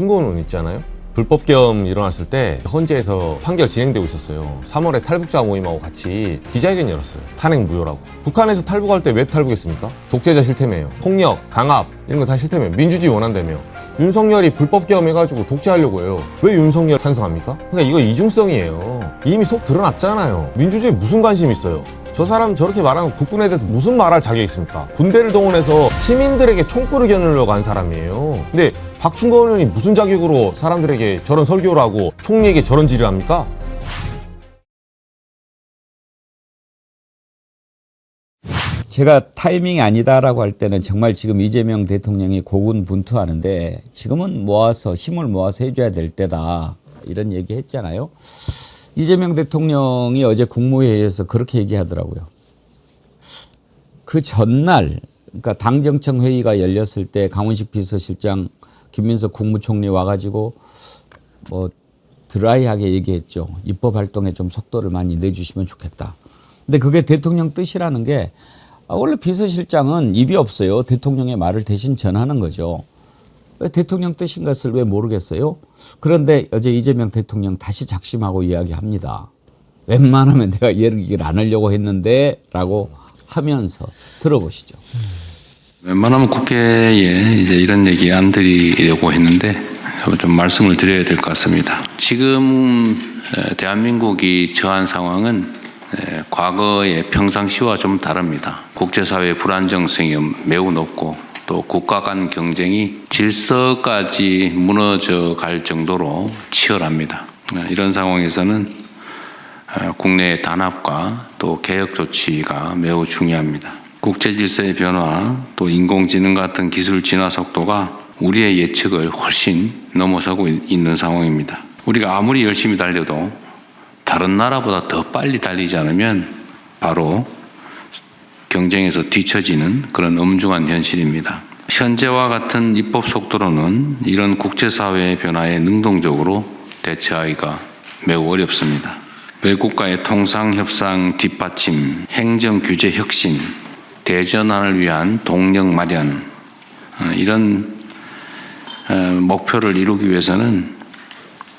의원 있잖아요. 불법 계엄 일어났을 때 헌재에서 판결 진행되고 있었어요. 3월에 탈북자 모임하고 같이 기자회견 열었어요. 탄핵 무효라고. 북한에서 탈북할 때 왜 탈북했습니까? 독재자 실태매요. 폭력, 강압 이런 거다 실태매요. 민주주의 원한다며. 윤석열이 불법 계엄해가지고 독재하려고 해요. 왜 윤석열 찬성합니까? 그러니까 이거 이중성이에요. 이미 속 드러났잖아요. 민주주의에 무슨 관심 있어요? 저 사람 저렇게 말하는 국군에 대해서 무슨 말할 자격이 있습니까? 군대를 동원해서 시민들에게 총구를 겨누려고 한 사람이에요. 근데 박충건 의원이 무슨 자격으로 사람들에게 저런 설교를 하고 총리에게 저런 질을 합니까? 제가 타이밍이 아니다라고 할 때는 정말 지금 이재명 대통령이 고군분투하는데 지금은 모아서 힘을 모아서 해줘야 될 때다 이런 얘기 했잖아요. 이재명 대통령이 어제 국무회의에서 그렇게 얘기하더라고요. 그 전날 그러니까 당정청 회의가 열렸을 때 강원식 비서실장 김민석 국무총리 와가지고 뭐 드라이하게 얘기했죠. 입법 활동에 좀 속도를 많이 내주시면 좋겠다. 근데 그게 대통령 뜻이라는 게 아, 원래 비서실장은 입이 없어요. 대통령의 말을 대신 전하는 거죠. 왜 대통령 뜻인 것을 왜 모르겠어요? 그런데 어제 이재명 대통령 다시 작심하고 이야기합니다. 웬만하면 내가 얘기를 안 하려고 했는데 라고 하면서 들어보시죠. 웬만하면 국회에 이제 이런 얘기 안 드리려고 했는데 좀 말씀을 드려야 될 것 같습니다. 지금 에, 대한민국이 처한 상황은 에, 과거의 평상시와 좀 다릅니다. 국제사회의 불안정성이 매우 높고 또 국가 간 경쟁이 질서까지 무너져 갈 정도로 치열합니다. 에, 이런 상황에서는 어, 국내의 단합과 또 개혁 조치가 매우 중요합니다. 국제 질서의 변화, 또 인공지능 같은 기술 진화 속도가 우리의 예측을 훨씬 넘어서고 있- 있는 상황입니다. 우리가 아무리 열심히 달려도 다른 나라보다 더 빨리 달리지 않으면 바로 경쟁에서 뒤처지는 그런 엄중한 현실입니다. 현재와 같은 입법 속도로는 이런 국제사회의 변화에 능동적으로 대처하기가 매우 어렵습니다. 외국과의 통상 협상 뒷받침, 행정 규제 혁신, 대전환을 위한 동력 마련 어, 이런 어, 목표를 이루기 위해서는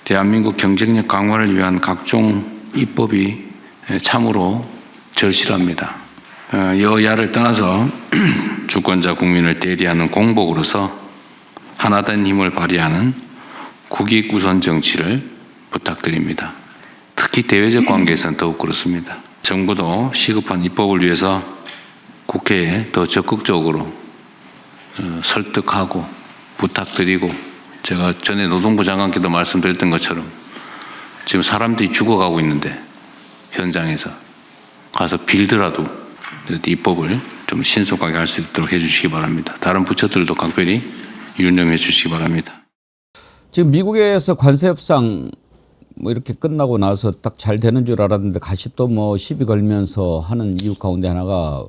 대한민국 경쟁력 강화를 위한 각종 입법이 에, 참으로 절실합니다. 어, 여야를 떠나서 주권자 국민을 대리하는 공복으로서 하나된 힘을 발휘하는 국익 우선 정치를 부탁드립니다. 특히 대외적 관계에서는 더욱 그렇습니다. 정부도 시급한 입법을 위해서 국회에 더 적극적으로 어, 설득하고 부탁드리고 제가 전에 노동부 장관께도 말씀드렸던 것처럼 지금 사람들이 죽어가고 있는데 현장에서 가서 빌더라도 입법을 좀 신속하게 할 수 있도록 해주시기 바랍니다. 다른 부처들도 각별히 유념해 주시기 바랍니다. 지금 미국에서 관세 협상 뭐 이렇게 끝나고 나서 딱 잘 되는 줄 알았는데 다시 또 뭐 시비 걸면서 하는 이유 가운데 하나가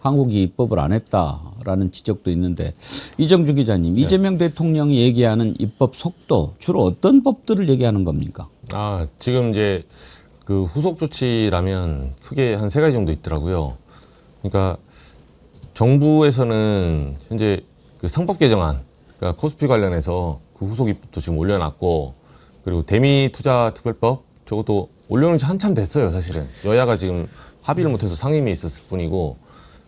한국이 입법을 안 했다라는 지적도 있는데 이정주 기자님 이재명 대통령이 얘기하는 입법 속도 주로 어떤 법들을 얘기하는 겁니까? 아, 지금 이제 그 후속 조치라면 크게 한 세 가지 정도 있더라고요. 그러니까 정부에서는 현재 그 상법 개정안, 그러니까 코스피 관련해서 그 후속 입법도 지금 올려놨고 그리고 대미 투자 특별법 저것도 올려놓은 지 한참 됐어요, 사실은. 여야가 지금 합의를 못해서 상임위에 있었을 뿐이고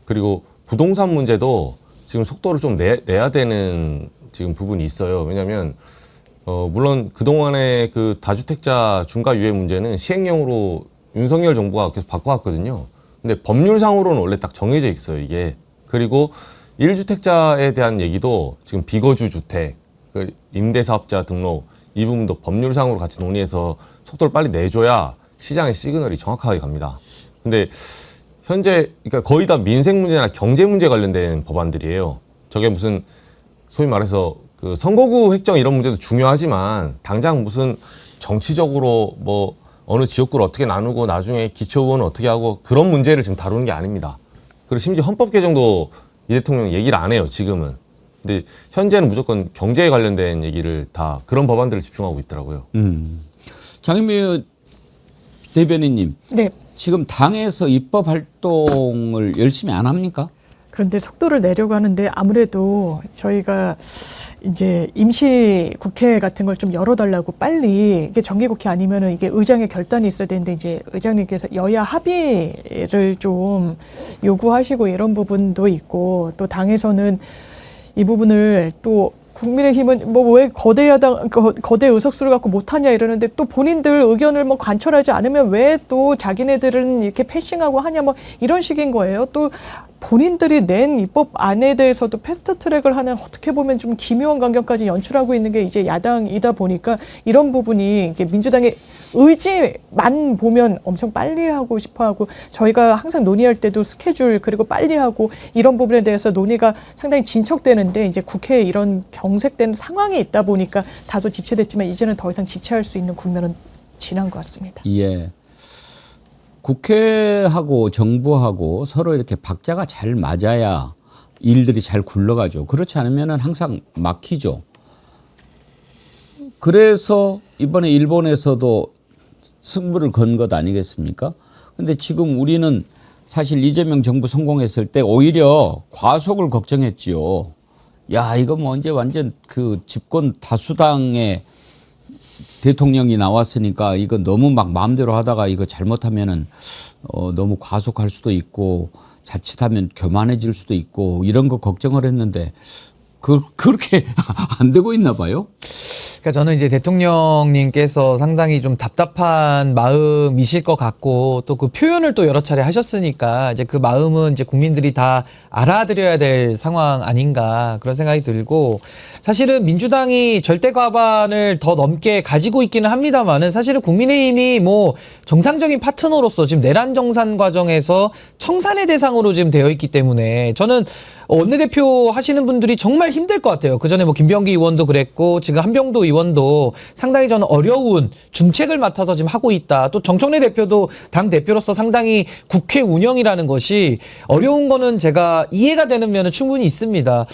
그리고 부동산 문제도 지금 속도를 좀 내, 내야 되는 지금 부분이 있어요. 왜냐하면 어, 물론 그동안의 그 다주택자 중과 유예 문제는 시행령으로 윤석열 정부가 계속 바꿔왔거든요. 근데 법률상으로는 원래 딱 정해져 있어요, 이게. 그리고 1주택자에 대한 얘기도 지금 비거주 주택, 그 임대사업자 등록 이 부분도 법률상으로 같이 논의해서 속도를 빨리 내줘야 시장의 시그널이 정확하게 갑니다. 근데 현재 그러니까 거의 다 민생 문제나 경제 문제 관련된 법안들이에요. 저게 무슨 소위 말해서 그 선거구 획정 이런 문제도 중요하지만 당장 무슨 정치적으로 뭐 어느 지역구를 어떻게 나누고 나중에 기초의원은 어떻게 하고 그런 문제를 지금 다루는 게 아닙니다. 그리고 심지어 헌법 개정도 이 대통령 얘기를 안 해요 지금은. 근데 현재는 무조건 경제에 관련된 얘기를 다 그런 법안들을 집중하고 있더라고요. 장인미 대변인님 네. 지금 당에서 입법 활동을 열심히 안 합니까? 그런데 속도를 내려고 하는데 아무래도 저희가 이제 임시 국회 같은 걸 좀 열어달라고 빨리 이게 정기 국회 아니면은 이게 의장의 결단이 있어야 되는데 이제 의장님께서 여야 합의를 좀 요구하시고 이런 부분도 있고 또 당에서는 이 부분을 또 국민의힘은 뭐 왜 거대 야당 거- 거대 의석수를 갖고 못하냐 이러는데 또 본인들 의견을 뭐 관철하지 않으면 왜 또 자기네들은 이렇게 패싱하고 하냐 뭐 이런 식인 거예요. 또 본인들이 낸 입법 안에 대해서도 패스트 트랙을 하는 어떻게 보면 좀 기묘한 광경까지 연출하고 있는 게 이제 야당이다 보니까 이런 부분이 이게 민주당의 의지만 보면 엄청 빨리 하고 싶어 하고 저희가 항상 논의할 때도 스케줄 그리고 빨리 하고 이런 부분에 대해서 논의가 상당히 진척되는데 이제 국회에 이런 경색된 상황이 있다 보니까 다소 지체됐지만 이제는 더 이상 지체할 수 있는 국면은 지난 것 같습니다. 예. 국회하고 정부하고 서로 이렇게 박자가 잘 맞아야 일들이 잘 굴러가죠. 그렇지 않으면 항상 막히죠. 그래서 이번에 일본에서도 승부를 건 것 아니겠습니까? 근데 지금 우리는 사실 이재명 정부 성공했을 때 오히려 과속을 걱정했지요. 야, 이거 뭐 언제 완전 그 집권 다수당의 대통령이 나왔으니까 이거 너무 막 마음대로 하다가 이거 잘못하면은 어 너무 과속할 수도 있고 자칫하면 교만해질 수도 있고 이런 거 걱정을 했는데 그 그렇게 안 되고 있나 봐요. 그러니까 저는 이제 대통령님께서 상당히 좀 답답한 마음이실 것 같고 또 그 표현을 또 여러 차례 하셨으니까 이제 그 마음은 이제 국민들이 다 알아들여야 될 상황 아닌가 그런 생각이 들고 사실은 민주당이 절대 과반을 더 넘게 가지고 있기는 합니다만은 사실은 국민의힘이 뭐 정상적인 파트너로서 지금 내란 정산 과정에서 청산의 대상으로 지금 되어 있기 때문에 저는 원내대표 하시는 분들이 정말 힘들 것 같아요. 그 전에 뭐 김병기 의원도 그랬고 지금 한병도 의원 도 상당히 저는 어려운 중책을 맡아서 지금 하고 있다. 또 정청래 대표도 당 대표로서 상당히 국회 운영이라는 것이 어려운 거는 제가 이해가 되는 면은 충분히 있습니다.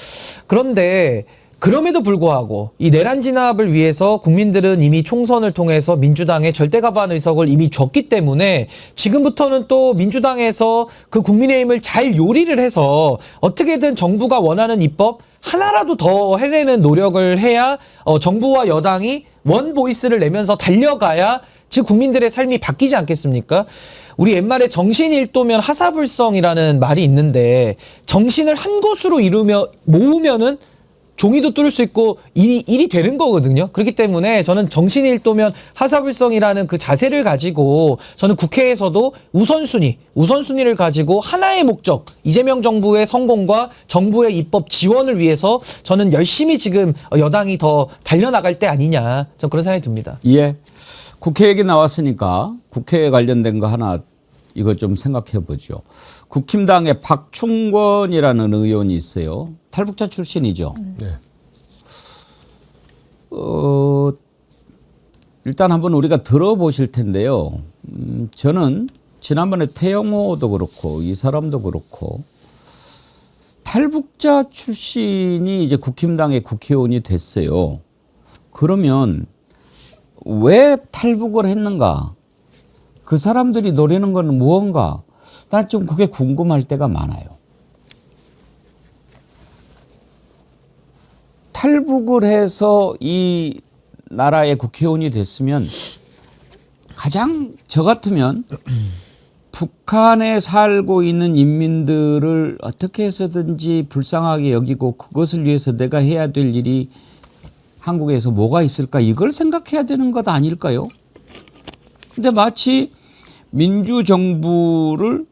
그런데 그럼에도 불구하고 이 내란 진압을 위해서 국민들은 이미 총선을 통해서 민주당의 절대 가반 의석을 이미 줬기 때문에 지금부터는 또 민주당에서 그 국민의힘을 잘 요리를 해서 어떻게든 정부가 원하는 입법 하나라도 더 해내는 노력을 해야 어, 정부와 여당이 원 보이스를 내면서 달려가야 즉 국민들의 삶이 바뀌지 않겠습니까? 우리 옛말에 정신일도면 하사불성이라는 말이 있는데 정신을 한 곳으로 이루며 모으면은 종이도 뚫을 수 있고 일이, 일이 되는 거거든요. 그렇기 때문에 저는 정신일도면 하사불성이라는 그 자세를 가지고 저는 국회에서도 우선순위, 우선순위를 가지고 하나의 목적, 이재명 정부의 성공과 정부의 입법 지원을 위해서 저는 열심히 지금 여당이 더 달려나갈 때 아니냐. 전 그런 생각이 듭니다. 예. 국회 얘기 나왔으니까 국회에 관련된 거 하나 이거 좀 생각해 보죠. 국힘당의 박충권이라는 의원이 있어요. 탈북자 출신이죠. 네. 어, 일단 한번 우리가 들어보실 텐데요. 음, 저는 지난번에 태영호도 그렇고 이 사람도 그렇고 탈북자 출신이 이제 국힘당의 국회의원이 됐어요. 그러면 왜 탈북을 했는가? 그 사람들이 노리는 건 무언가? 난 좀 그게 궁금할 때가 많아요. 탈북을 해서 이 나라의 국회의원이 됐으면 가장 저 같으면 북한에 살고 있는 인민들을 어떻게 해서든지 불쌍하게 여기고 그것을 위해서 내가 해야 될 일이 한국에서 뭐가 있을까 이걸 생각해야 되는 것 아닐까요? 근데 마치 민주정부를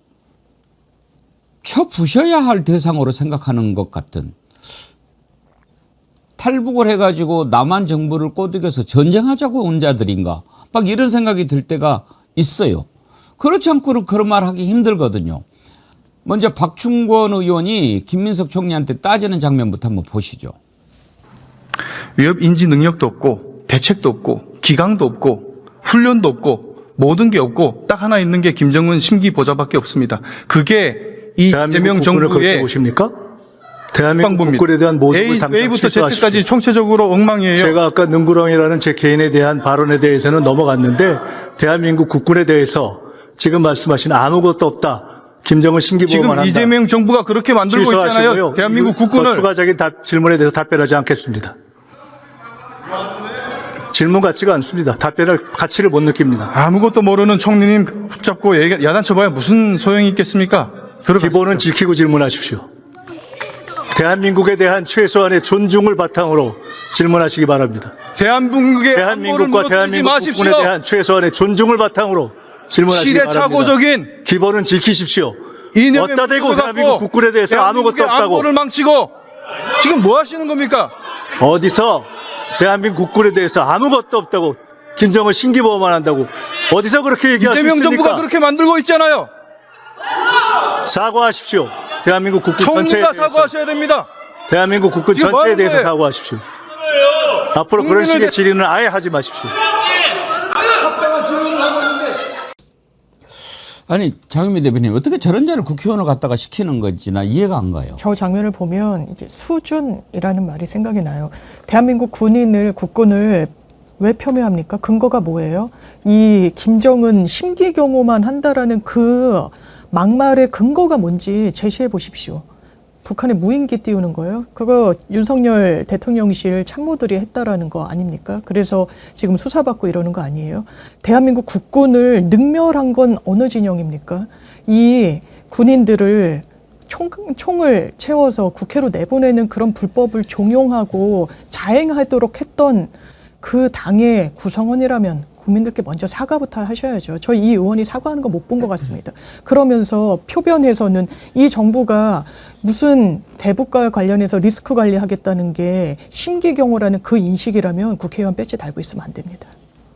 쳐부셔야 할 대상으로 생각하는 것 같은 탈북을 해가지고 남한 정부를 꼬드겨서 전쟁하자고 온 자들인가 막 이런 생각이 들 때가 있어요. 그렇지 않고는 그런 말 하기 힘들거든요. 먼저 박충권 의원이 김민석 총리한테 따지는 장면부터 한번 보시죠. 위협 인지 능력도 없고 대책도 없고 기강도 없고 훈련도 없고 모든 게 없고 딱 하나 있는 게 김정은 심기 보좌밖에 없습니다. 그게 이 대한민국 이재명 국군을 그렇게 정부의 보십니까? 대한민국. 국군에 대한 모든 A, 당장 A부터. Z까지 총체적으로 엉망이에요. 제가 아까 능구렁이라는 제 개인에 대한 발언에 대해서는 넘어갔는데 대한민국 국군에 대해서 지금 말씀하신 아무것도 없다. 김정은 지금 신기보호만 한다. 이재명 정부가 그렇게 만들고 있잖아요. 취소하시고요. 대한민국 이거 더 국군을 추가적인 답, 질문에 대해서 답변하지 않겠습니다. 질문 같지가 않습니다. 답변할 가치를 못 느낍니다. 아무것도 모르는 총리님 붙잡고 야단쳐봐야 무슨 소용이 있겠습니까? 들어가. 기본은 지키고 질문하십시오. 대한민국에 대한 최소한의 존중을 바탕으로 질문하시기 바랍니다. 대한민국의 대한민국과 대한민국. 국군에 대한 최소한의 존중을 바탕으로 질문하시기 바랍니다. 시대착오적인 기본은 지키십시오. 어따 대고 대한민국 국군에 대해서 아무것도 없다고 안보를 망치고 지금 뭐 하시는 겁니까? 어디서 대한민국 국군에 대해서 아무것도 없다고 김정은 신기보호만 한다고 어디서 그렇게 수 이재명 정부가? 그렇게 만들고 있잖아요. 사과하십시오. 대한민국 국군 전체에 총리가 대해서 사과하셔야 됩니다. 대한민국 국군 지금 뭐 전체에 하는 대해서 거예요? 사과하십시오. 앞으로 그런 국민을 식의 대- 질의는 아예 하지 마십시오. 아니 장현미 대변인 어떻게 저런 자를 국회의원을 갖다가 시키는 건지 나 이해가 안 가요. 저 장면을 보면 이제 수준이라는 말이 생각이 나요. 대한민국 군인을 국군을 왜 폄훼합니까? 근거가 뭐예요? 이 김정은 심기 경호만 한다라는 그 막말의 근거가 뭔지 제시해 보십시오. 북한에 무인기 띄우는 거예요? 그거 윤석열 대통령실 참모들이 했다라는 거 아닙니까? 그래서 지금 수사받고 이러는 거 아니에요? 대한민국 국군을 능멸한 건 어느 진영입니까? 이 군인들을 총, 총을 채워서 국회로 내보내는 그런 불법을 종용하고 자행하도록 했던 그 당의 구성원이라면 국민들께 먼저 사과부터 하셔야죠. 저 이 의원이 사과하는 거 못 본 것 같습니다. 그러면서 표변에서는 이 정부가 무슨 대북과 관련해서 리스크 관리하겠다는 게 심기경호라는 그 인식이라면 국회의원 배지 달고 있으면 안 됩니다.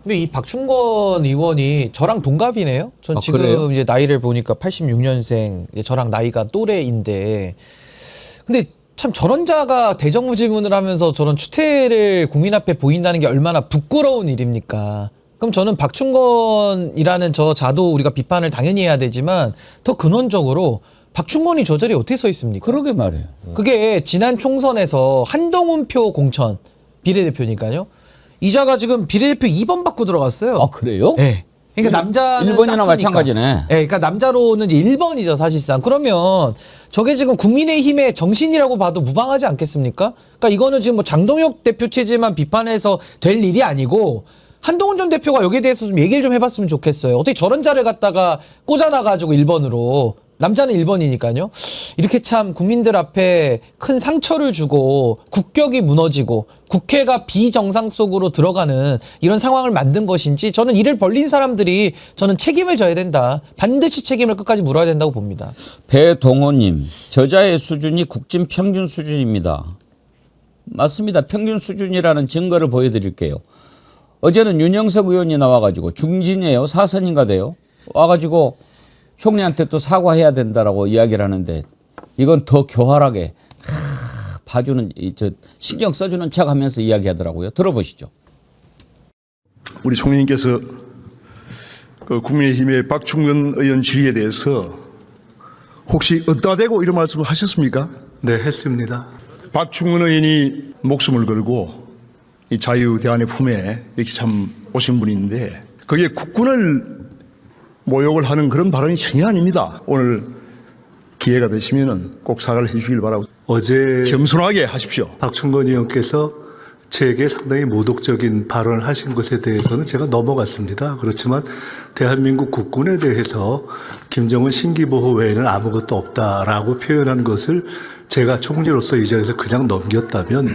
근데 이 박충건 의원이 저랑 동갑이네요. 전 아, 지금 그래요? 이제 나이를 보니까 86년생, 저랑 나이가 또래인데, 근데 참 저런 자가 대정부 질문을 하면서 저런 추태를 국민 앞에 보인다는 게 얼마나 부끄러운 일입니까? 그럼 저는 박충건이라는 저 자도 우리가 비판을 당연히 해야 되지만 더 근원적으로 박충건이 저 자리에 어떻게 서 있습니까? 그러게 말이에요. 그게 지난 총선에서 한동훈표 공천 비례대표니까요. 이자가 지금 비례대표 2번 받고 들어갔어요. 아 그래요? 네. 그러니까 남자는 일본이나 짰으니까. 마찬가지네. 네, 그러니까 남자로는 이제 1번이죠 사실상. 그러면 저게 지금 국민의힘의 정신이라고 봐도 무방하지 않겠습니까? 그러니까 이거는 지금 뭐 장동혁 대표 체제만 비판해서 될 일이 아니고 한동훈 전 대표가 여기에 대해서 좀 얘기를 좀 해봤으면 좋겠어요. 어떻게 저런 자를 갖다가 꽂아놔가지고 1번으로 남자는 1번이니까요. 이렇게 참 국민들 앞에 큰 상처를 주고 국격이 무너지고 국회가 비정상 속으로 들어가는 이런 상황을 만든 것인지 저는 이를 벌린 사람들이 저는 책임을 져야 된다. 반드시 책임을 끝까지 물어야 된다고 봅니다. 배동호님, 저자의 수준이 국진 평균 수준입니다. 맞습니다. 평균 수준이라는 증거를 보여드릴게요. 어제는 윤영석 의원이 나와가지고 중진이에요. 사선인가 돼요. 와가지고 총리한테 또 사과해야 된다라고 이야기를 하는데 이건 더 교활하게 하, 봐주는 이, 저 신경 써주는 척하면서 이야기하더라고요. 들어보시죠. 우리 총리님께서 그 국민의힘의 박충근 의원 질의에 대해서 혹시 어따 대고 이런 말씀을 하셨습니까? 네, 했습니다. 박충근 의원이 목숨을 걸고 이 자유 대안의 품에 이렇게 참 오신 분인데 그게 국군을 모욕을 하는 그런 발언이 전혀 아닙니다. 오늘 기회가 되시면은 꼭 사과를 해주시길 바라고 어제 겸손하게 하십시오. 박충건 의원께서 제게 상당히 모독적인 발언을 하신 것에 대해서는 제가 넘어갔습니다. 그렇지만 대한민국 국군에 대해서 김정은 신기보호 외에는 아무것도 없다라고 표현한 것을 제가 총리로서 이 자리에서 그냥 넘겼다면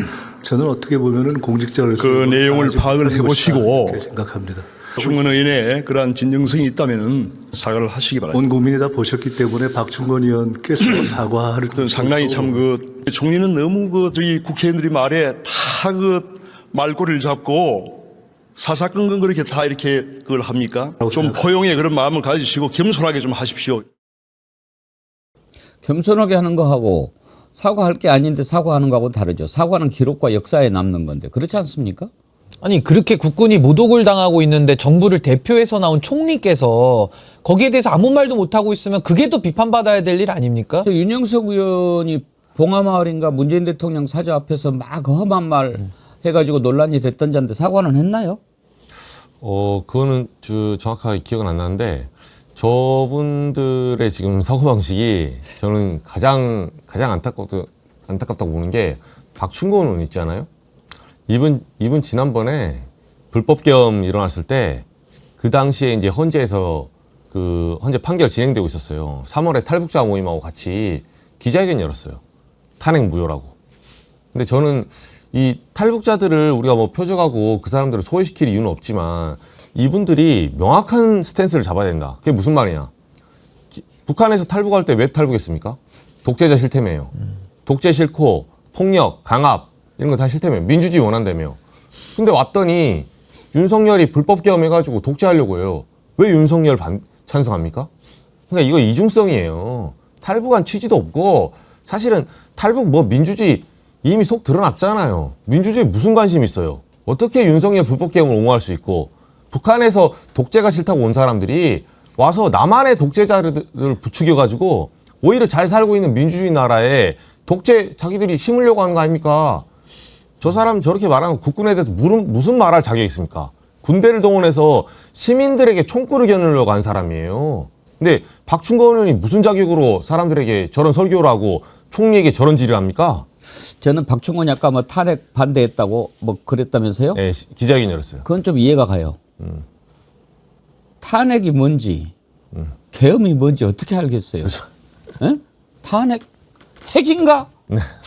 저는 어떻게 보면은 공직자로서 그 내용을 파악을 해보시고 생각합니다. 박충근 의원의 그러한 진정성이 있다면은 사과를 하시기 바랍니다. 온 국민이 다 보셨기 때문에 박충건 의원께서 사과를 상당히 참 그 총리는 너무 그 저희 국회의원들이 말에 다 그 말꼬리를 잡고 사사건건 그렇게 다 이렇게 그걸 합니까? 좀 포용의 그런 마음을 가지시고 겸손하게 좀 하십시오. 겸손하게 하는 거 하고 사과할 게 아닌데 사과하는 거하고 다르죠. 사과는 기록과 역사에 남는 건데 그렇지 않습니까? 아니 그렇게 국군이 모독을 당하고 있는데 정부를 대표해서 나온 총리께서 거기에 대해서 아무 말도 못 하고 있으면 그게 더 비판받아야 될 일 아닙니까? 저 윤영석 의원이 봉하마을인가 문재인 대통령 사저 앞에서 막 험한 말 해가지고 논란이 됐던 자인데 사과는 했나요? 어, 그거는 저 정확하게 기억은 안 나는데 저분들의 지금 사고방식이 저는 가장, 가장 안타깝다, 안타깝다고 보는 게 박충건 의원 있잖아요. 이분, 이분 지난번에 불법 겸 일어났을 때 그 당시에 이제 헌재에서 그 헌재 판결 진행되고 있었어요. 3월에 탈북자 모임하고 같이 기자회견 열었어요. 탄핵 무효라고. 근데 저는 이 탈북자들을 우리가 뭐 표적하고 그 사람들을 소외시킬 이유는 없지만 이분들이 명확한 스탠스를 잡아야 된다. 그게 무슨 말이냐? 기- 북한에서 탈북할 때 왜 탈북했습니까? 독재자 싫다며요. 독재 싫고 폭력, 강압 이런 거 다 싫다며요. 민주주의 원한다며. 근데 왔더니 윤석열이 불법 개엄해가지고 독재하려고 해요. 왜 윤석열 반, 찬성합니까? 그러니까 이거 이중성이에요. 탈북한 취지도 없고 사실은 탈북 뭐 민주주의 이미 속 드러났잖아요. 민주주의 무슨 관심 있어요? 어떻게 윤석열 불법 개엄을 옹호할 수 있고 북한에서 독재가 싫다고 온 사람들이 와서 남한의 독재자를 부추겨가지고 오히려 잘 살고 있는 민주주의 나라에 독재 자기들이 심으려고 하는 거 아닙니까? 저 사람 저렇게 말하는 국군에 대해서 무슨, 무슨 말할 자격이 있습니까? 군대를 동원해서 시민들에게 총구를 겨누려고 한 사람이에요. 근데 박충건 의원이 무슨 자격으로 사람들에게 저런 설교를 하고 총리에게 저런 질을 합니까? 저는 박충원이 아까 뭐 탄핵 반대했다고 뭐 그랬다면서요? 네, 시- 기자회견 열었어요. 그건 좀 이해가 가요. 탄핵이 뭔지, 계엄이 뭔지 어떻게 알겠어요? 그렇죠. 예? 탄핵 핵인가?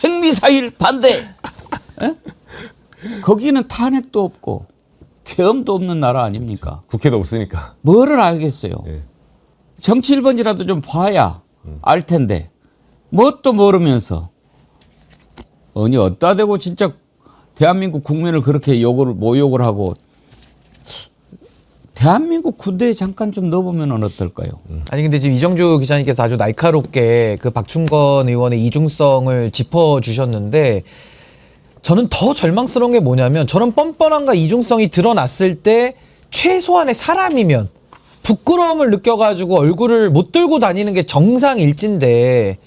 핵미사일 반대. 예? 거기는 탄핵도 없고 계엄도 없는 나라 아닙니까? 국회도 없으니까. 뭐를 알겠어요? 예. 정치 1번이라도 좀 봐야 알 텐데 뭣도 모르면서 아니 어따 대고 진짜 대한민국 국민을 그렇게 욕을 모욕을 하고 대한민국 군대에 잠깐 좀 넣어보면 어떨까요? 아니 근데 지금 이정주 기자님께서 아주 날카롭게 그 박충건 의원의 이중성을 짚어 주셨는데 저는 더 절망스러운 게 뭐냐면 저런 뻔뻔함과 이중성이 드러났을 때 최소한의 사람이면 부끄러움을 느껴가지고 얼굴을 못 들고 다니는 게 정상일진데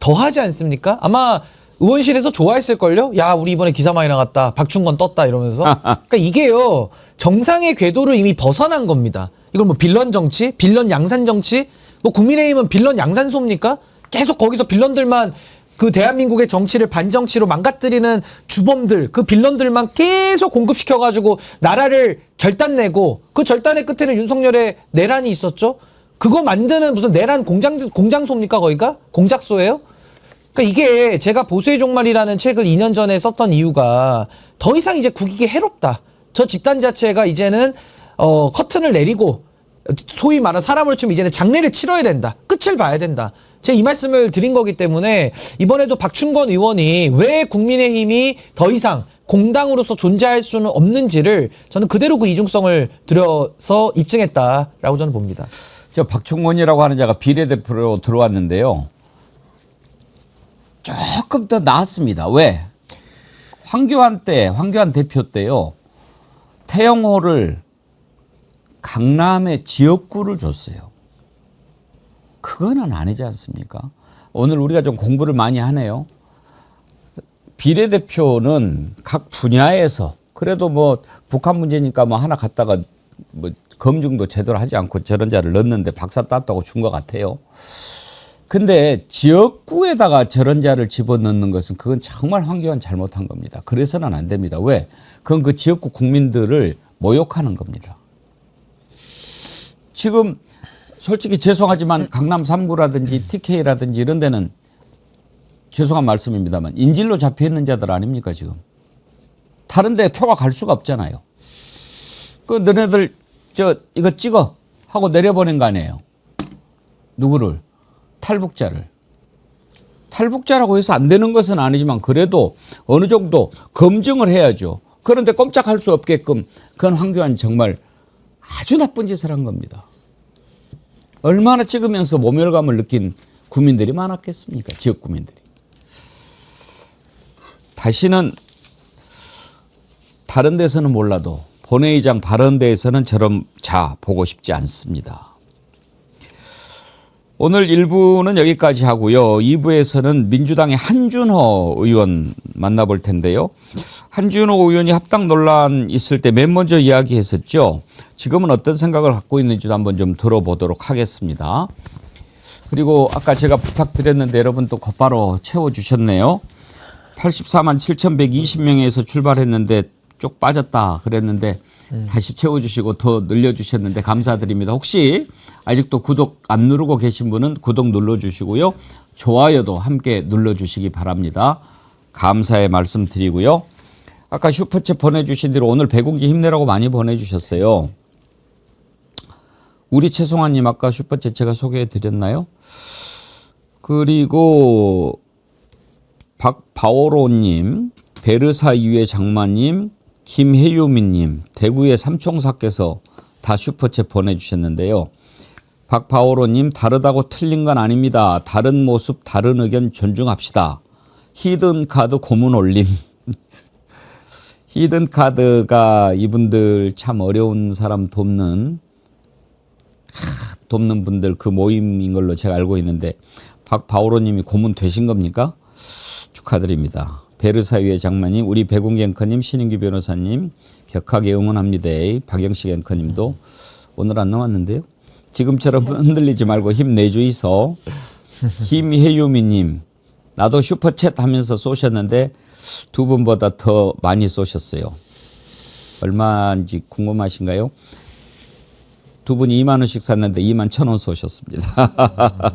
더 하지 않습니까? 아마 의원실에서 좋아했을걸요? 야, 우리 이번에 기사 많이 나갔다. 박충건 떴다. 이러면서. 그러니까 이게요, 정상의 궤도를 이미 벗어난 겁니다. 이걸 뭐 빌런 정치? 빌런 양산 정치? 뭐 국민의힘은 빌런 양산소입니까? 계속 거기서 빌런들만 그 대한민국의 정치를 반정치로 망가뜨리는 주범들, 그 빌런들만 계속 공급시켜가지고 나라를 절단내고 그 절단의 끝에는 윤석열의 내란이 있었죠? 그거 만드는 무슨 내란 공장, 공장소입니까, 거기가? 공작소예요? 그러니까 이게 제가 보수의 종말이라는 책을 2년 전에 썼던 이유가 더 이상 이제 국익이 해롭다. 저 집단 자체가 이제는 어 커튼을 내리고 소위 말하는 사람으로 치면 이제는 장례를 치러야 된다. 끝을 봐야 된다. 제가 이 말씀을 드린 거기 때문에 이번에도 박충건 의원이 왜 국민의힘이 더 이상 공당으로서 존재할 수는 없는지를 저는 그대로 그 이중성을 들여서 입증했다라고 저는 봅니다. 저 박충원이라고 하는 자가 비례대표로 들어왔는데요. 조금 더 나았습니다. 왜? 황교안 때, 황교안 대표 때요. 태영호를 강남의 지역구를 줬어요. 그거는 아니지 않습니까? 오늘 우리가 좀 공부를 많이 하네요. 비례대표는 각 분야에서 그래도 뭐 북한 문제니까 뭐 하나 갖다가 뭐 검증도 제대로 하지 않고 저런 자를 넣었는데 박사 땄다고 준 것 같아요. 근데 지역구에다가 저런 자를 집어넣는 것은 그건 정말 황교안 잘못한 겁니다. 그래서는 안 됩니다. 왜? 그건 그 지역구 국민들을 모욕하는 겁니다. 지금 솔직히 죄송하지만 강남 3구라든지 TK라든지 이런 데는 죄송한 말씀입니다만 인질로 잡혀 있는 자들 아닙니까 지금? 다른 데 표가 갈 수가 없잖아요. 그 너네들 저 이거 찍어 하고 내려보낸 거 아니에요. 누구를? 탈북자를. 탈북자라고 해서 안 되는 것은 아니지만 그래도 어느 정도 검증을 해야죠. 그런데 꼼짝할 수 없게끔 그건 황교안 정말 아주 나쁜 짓을 한 겁니다. 얼마나 찍으면서 모멸감을 느낀 국민들이 많았겠습니까? 지역 국민들이. 다시는 다른 데서는 몰라도 본회의장 발언대에서는 저런 자 보고 싶지 않습니다. 오늘 1부는 여기까지 하고요. 2부에서는 민주당의 한준호 의원 만나볼 텐데요. 한준호 의원이 합당 논란 있을 때 맨 먼저 이야기했었죠. 지금은 어떤 생각을 갖고 있는지도 한번 좀 들어보도록 하겠습니다. 그리고 아까 제가 부탁드렸는데 여러분 또 곧바로 채워주셨네요. 84만 7,120명에서 출발했는데 쪽 빠졌다 그랬는데 다시 채워주시고 더 늘려주셨는데 감사드립니다. 혹시 아직도 구독 안 누르고 계신 분은 구독 눌러주시고요. 좋아요도 함께 눌러주시기 바랍니다. 감사의 말씀 드리고요. 아까 슈퍼챗 보내주신 대로 오늘 배국기 힘내라고 많이 보내주셨어요. 우리 최송아님 아까 슈퍼챗 제가 소개해 드렸나요? 그리고 박바오로님, 베르사 이후의 장마님, 김혜유미님, 대구의 삼총사께서 다 슈퍼챗 보내주셨는데요. 박바오로님, 다르다고 틀린 건 아닙니다. 다른 모습, 다른 의견 존중합시다. 히든 카드 고문 올림. 히든 카드가 이분들 참 어려운 사람 돕는 돕는 분들 그 모임인 걸로 제가 알고 있는데 박바오로님이 고문 되신 겁니까? 축하드립니다. 베르사유의 장마님, 우리 배공기 앵커님, 신인규 변호사님 격하게 응원합니다. 박영식 앵커님도 오늘 안 나왔는데요. 지금처럼 흔들리지 말고 힘내주이소. 김혜유미님, 나도 슈퍼챗 하면서 쏘셨는데 두 분보다 더 많이 쏘셨어요. 얼마인지 궁금하신가요? 두 분이 2만 원씩 샀는데 2만 천 원 쏘셨습니다.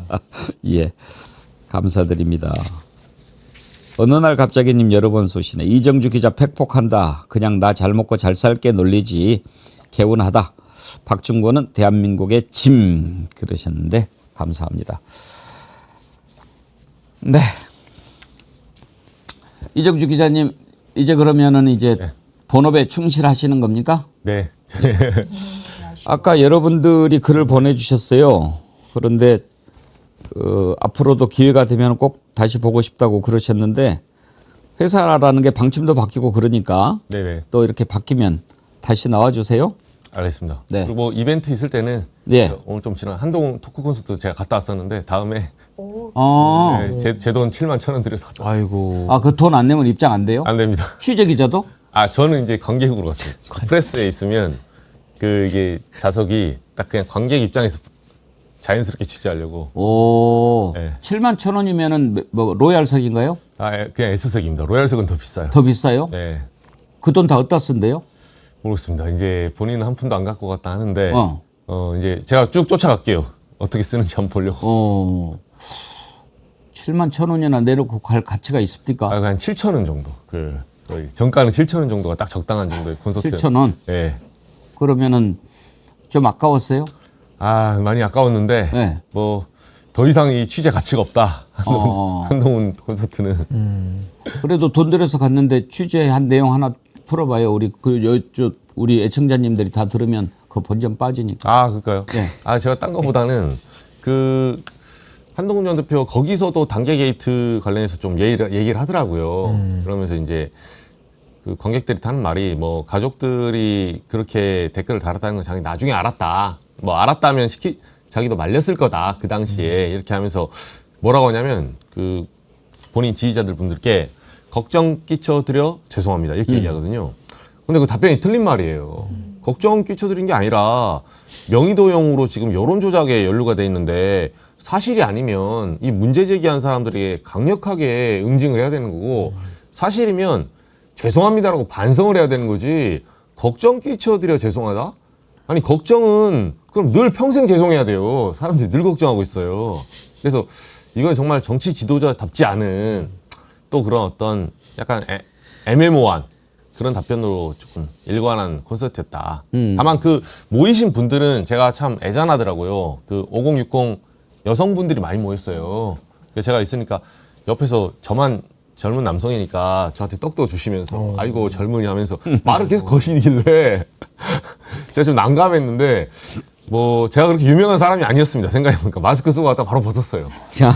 예, 감사드립니다. 어느 날 갑자기 님 여러 번 쏘시네. 이정주 기자 팩폭한다. 그냥 나 잘 먹고 잘 살게 놀리지. 개운하다. 박준권은 대한민국의 짐 그러셨는데 감사합니다. 네. 이정주 기자님 이제 그러면은 이제 본업에 충실하시는 겁니까? 네. 아까 여러분들이 글을 보내주셨어요. 그런데 어, 앞으로도 기회가 되면 꼭 다시 보고 싶다고 그러셨는데 회사라는 게 방침도 바뀌고 그러니까 네네. 또 이렇게 바뀌면 다시 나와주세요. 알겠습니다. 네. 그리고 뭐 이벤트 있을 때는 예. 오늘 좀 지난 한동 토크 콘서트 제가 갔다 왔었는데 다음에 아, 네, 제돈 7만 천 원 들여서 갔다 왔어요. 아이고. 아 그 돈 안 내면 입장 안 돼요? 안 됩니다. 취재 기자도? 아 저는 이제 관객으로 갔어요. 프레스에 있으면 그 이게 자석이 딱 그냥 관객 입장에서 자연스럽게 취재하려고 오, 네. 7만 천 원이면은 뭐 로얄석인가요? 아 예, 그냥 S석입니다. 로얄석은 더 비싸요. 더 비싸요? 네 그 돈 다 어디다 쓴대요? 모르겠습니다. 이제 본인은 한 푼도 안 갖고 갔다 하는데 어. 어, 이제 제가 쭉 쫓아갈게요. 어떻게 쓰는지 한번 보려고. 어, 7만 천 원이나 내놓고 갈 가치가 있습니까? 아, 한 7천 원 정도. 그 거의 정가는 7천 원 정도가 딱 적당한 정도의 콘서트. 7천 원. 네. 그러면은 좀 아까웠어요? 아 많이 아까웠는데 네. 뭐 더 이상 이 취재 가치가 없다. 한동훈, 어. 한동훈 콘서트는. 그래도 돈 들여서 갔는데 취재한 내용 하나 풀어봐요. 우리 그 여쪽 우리 애청자님들이 다 들으면 그 본전 빠지니까. 아 그럴까요? 네. 아 제가 딴 거보다는 그 한동훈 전 대표 거기서도 단계 게이트 관련해서 좀 얘기를, 얘기를 하더라고요. 그러면서 이제 그 관객들이 하는 말이 뭐 가족들이 그렇게 댓글을 달았다는 건 자기 나중에 알았다. 뭐 알았다면 시키 자기도 말렸을 거다 그 당시에. 이렇게 하면서 뭐라고 하냐면 그 본인 지지자들 분들께 걱정 끼쳐드려 죄송합니다. 이렇게 얘기하거든요. 근데 그 답변이 틀린 말이에요. 걱정 끼쳐드린 게 아니라 명의도용으로 지금 여론 조작에 연루가 돼 있는데 사실이 아니면 이 문제 제기한 사람들에게 강력하게 응징을 해야 되는 거고 사실이면 죄송합니다라고 반성을 해야 되는 거지. 걱정 끼쳐드려 죄송하다? 아니 걱정은 그럼 늘 평생 죄송해야 돼요. 사람들이 늘 걱정하고 있어요. 그래서 이건 정말 정치 지도자답지 않은 또 그런 어떤 약간 애, 애매모호한 그런 답변으로 조금 일관한 콘서트였다. 다만 그 모이신 분들은 제가 참 애잔하더라고요. 그 5060 여성분들이 많이 모였어요. 그래서 제가 있으니까 옆에서 저만 젊은 남성이니까 저한테 떡도 주시면서 아이고 젊은이 하면서 말을 계속 거시길래 제가 좀 난감했는데 뭐 제가 그렇게 유명한 사람이 아니었습니다. 생각해보니까 마스크 쓰고 왔다 바로 벗었어요.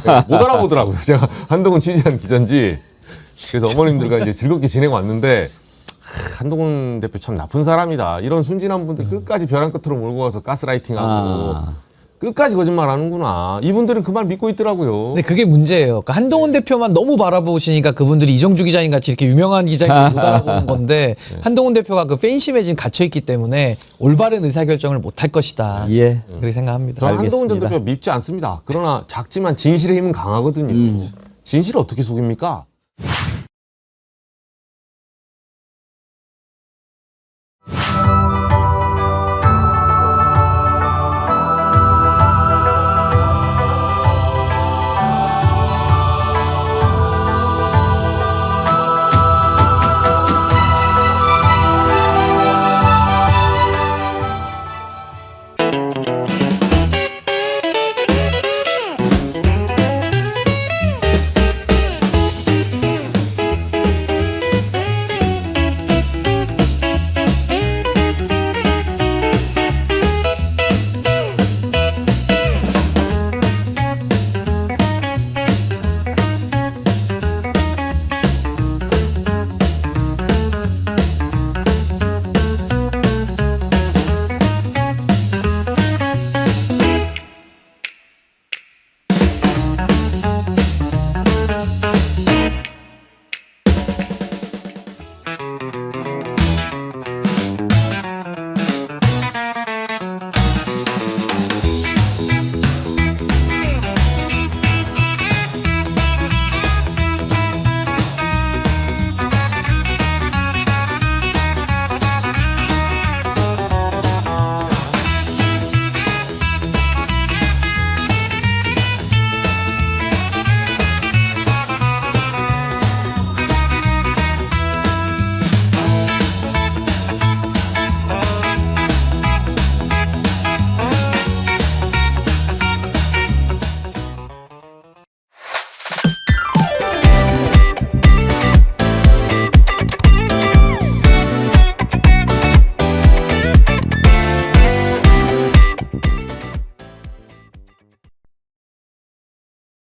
네, 못 알아보더라고요. 제가 한동훈 취재한 기자인지 그래서 어머님들과 이제 즐겁게 지내고 왔는데 하, 한동훈 대표 참 나쁜 사람이다. 이런 순진한 분들 끝까지 벼랑 끝으로 몰고 가서 가스라이팅하고 아. 끝까지 거짓말 하는구나. 이분들은 그 말 믿고 있더라고요. 근데 그게 문제예요. 그러니까 한동훈 대표만 너무 바라보시니까 그분들이 이정주 기자님 같이 이렇게 유명한 기자님 못 알아보는 건데 한동훈 대표가 그 팬심에 지금 갇혀 있기 때문에 올바른 의사결정을 못할 것이다. 예. 그렇게 생각합니다. 저는 한동훈 전 알겠습니다. 대표 밉지 않습니다. 그러나 작지만 진실의 힘은 강하거든요. 진실을 어떻게 속입니까?